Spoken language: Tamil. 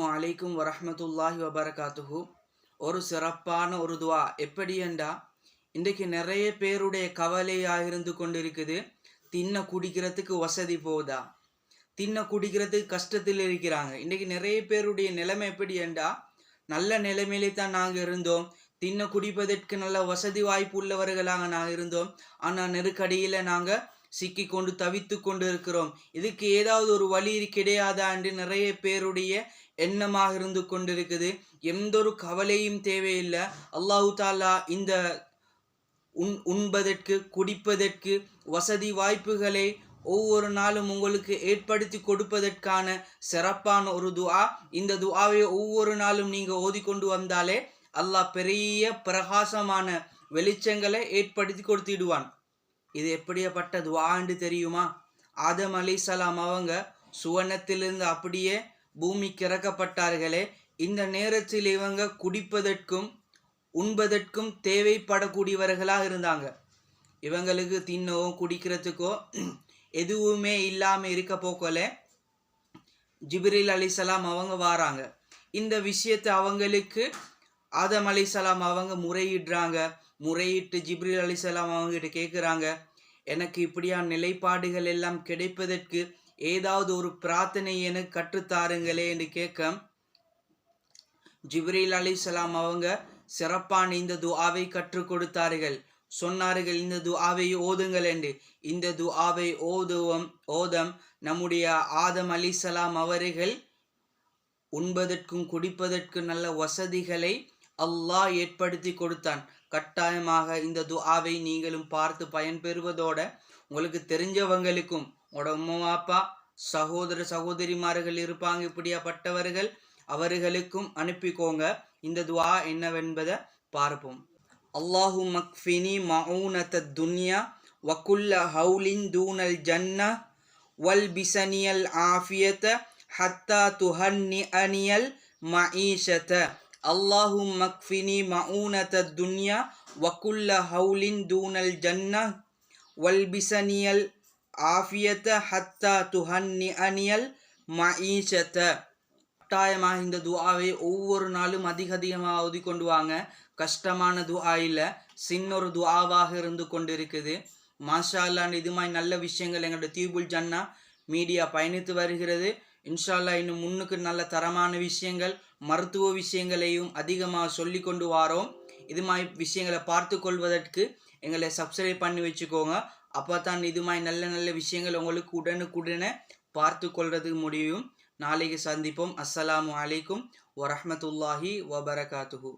அஸ்ஸலாமு அலைக்கும் வரமத்துல்லாஹி வபரகாத்துஹு. ஒரு சிறப்பான ஒரு துவா. எப்படி என்றா இன்றைக்கு நிறைய பேருடைய கவலையாக இருந்து கொண்டிருக்குது. தின்ன குடிக்கிறதுக்கு வசதி போதா? தின்ன குடிக்கிறதுக்கு கஷ்டத்தில் இருக்கிறாங்க. இன்றைக்கு நிறைய பேருடைய நிலைமை எப்படி என்றா நல்ல நிலைமையிலே தான் நாங்கள் இருந்தோம். தின்ன குடிப்பதற்கு நல்ல வசதி வாய்ப்பு உள்ளவர்களாக நாங்கள் இருந்தோம். ஆனால் நெருக்கடியில் நாங்கள் சிக்கி கொண்டு தவித்து கொண்டு இருக்கிறோம் இதுக்கு ஏதாவது ஒரு வழி கிடையாதா என்று நிறைய பேருடைய எண்ணமாக இருந்து கொண்டிருக்குது. எந்த ஒரு கவலையும் தேவையில்லை. அல்லாஹு தாலா இந்த உண் உண்பதற்கு குடிப்பதற்கு வசதி வாய்ப்புகளை ஒவ்வொரு நாளும் உங்களுக்கு ஏற்படுத்தி கொடுப்பதற்கான சிறப்பான ஒரு துஆ. இந்த துஆவை ஒவ்வொரு நாளும் நீங்கள் ஓதிக்கொண்டு வந்தாலே அல்லாஹ் பெரிய பிரகாசமான வெளிச்சங்களை ஏற்படுத்தி கொடுத்திடுவான். இது எப்படியப்பட்ட துவாண்டு தெரியுமா? ஆதம் அலிசலாம் அவங்க சுவனத்திலிருந்து அப்படியே பூமிக்கு இறக்கப்பட்டார்களே. இந்த நேரத்தில் இவங்க குடிப்பதற்கும் உண்பதற்கும் தேவைப்படக்கூடியவர்களாக இருந்தாங்க. இவங்களுக்கு தின்னவோ குடிக்கிறதுக்கோ எதுவுமே இல்லாமல் இருக்க போக்கல ஜிப்ரில் அலிசலாம் அவங்க வாராங்க. இந்த விஷயத்தை அவங்களுக்கு ஆதம் அலிசலாம் அவங்க முறையிடுறாங்க. முறையிட்டு ஜிப்ரில் அலிசலாம் அவங்ககிட்ட கேட்குறாங்க எனக்கு இப்படியான நிலைப்பாடுகள் எல்லாம் கிடைப்பதற்கு ஏதாவது ஒரு பிரார்த்தனை எனக்கு கற்றுத்தாருங்களே என்று கேட்க ஜிப்ரீல் அலிசலாம் அவங்க சிறப்பான இந்த துஆவை கற்றுக் கொடுத்தார்கள். சொன்னார்கள் இந்த துஆவை ஓதுங்கள் என்று. இந்த துஆவை ஓதுவம் ஓதம் நம்முடைய ஆதம் அலிசலாம் அவர்கள் உண்பதற்கும் குடிப்பதற்கும் நல்ல வசதிகளை அல்லாஹ் ஏற்படுத்தி கொடுத்தான். கட்டாயமாக இந்த துஆவை நீங்களும் பார்த்து பயன்பெறுவதோட உங்களுக்கு தெரிஞ்சவங்களுக்கும் உங்களோட உம்மா அப்பா சகோதர சகோதரிமார்கள் இருப்பாங்க இப்படியாப்பட்டவர்கள் அவர்களுக்கும் அனுப்பிக்கோங்க. இந்த துவா என்னவென்பதை பார்ப்போம். அல்லாஹு மக்ஃபினி மவுனத துன்யா வக்குல்ல ஹவுலின் தூனல் ஜன்னா வல் பிசனியல் ஆஃபியத ஹத்தா துஹன்னி அனியல் மஈஷத. அல்லாஹு மக்ஃபினி மவுனத துன்யா வக்குல்ல ஹவுலின் தூனல் ஜன்னா வல்பிசனியல் ஆஃபியத ஹத்தா துஹன்னி அனியல் மஈஷத கட்டாயமாக இந்த துஆவை ஒவ்வொரு நாளும் அதிக அதிகமாக ஓதி கொண்டு வாங்க. கஷ்டமான துஆ இல்லை. சின்னொரு துஆவாக இருந்து கொண்டு இருக்குது மாஷா அல்லான்னு இது மாதிரி நல்ல விஷயங்கள் எங்களோட தீபுல் ஜன்னா மீடியா பயணித்து வருகிறது. இன்ஷால்லா இன்னும் முன்னுக்கு நல்ல தரமான விஷயங்கள் மருத்துவ விஷயங்களையும் அதிகமாக சொல்லி கொண்டு வாரோம். இது மாதிரி விஷயங்களை பார்த்து கொள்வதற்கு எங்களை சப்ஸ்கிரைப் பண்ணி வச்சுக்கோங்க. அப்போ தான் இது மாதிரி நல்ல நல்ல விஷயங்கள் உங்களுக்கு உடனுக்குடனே பார்த்து கொள்றதுக்கு முடியும். நாளைக்கு சந்திப்போம். அஸ்ஸலாமு அலைக்கும் வரமத்துல்லாஹி வபரகாத்துஹு.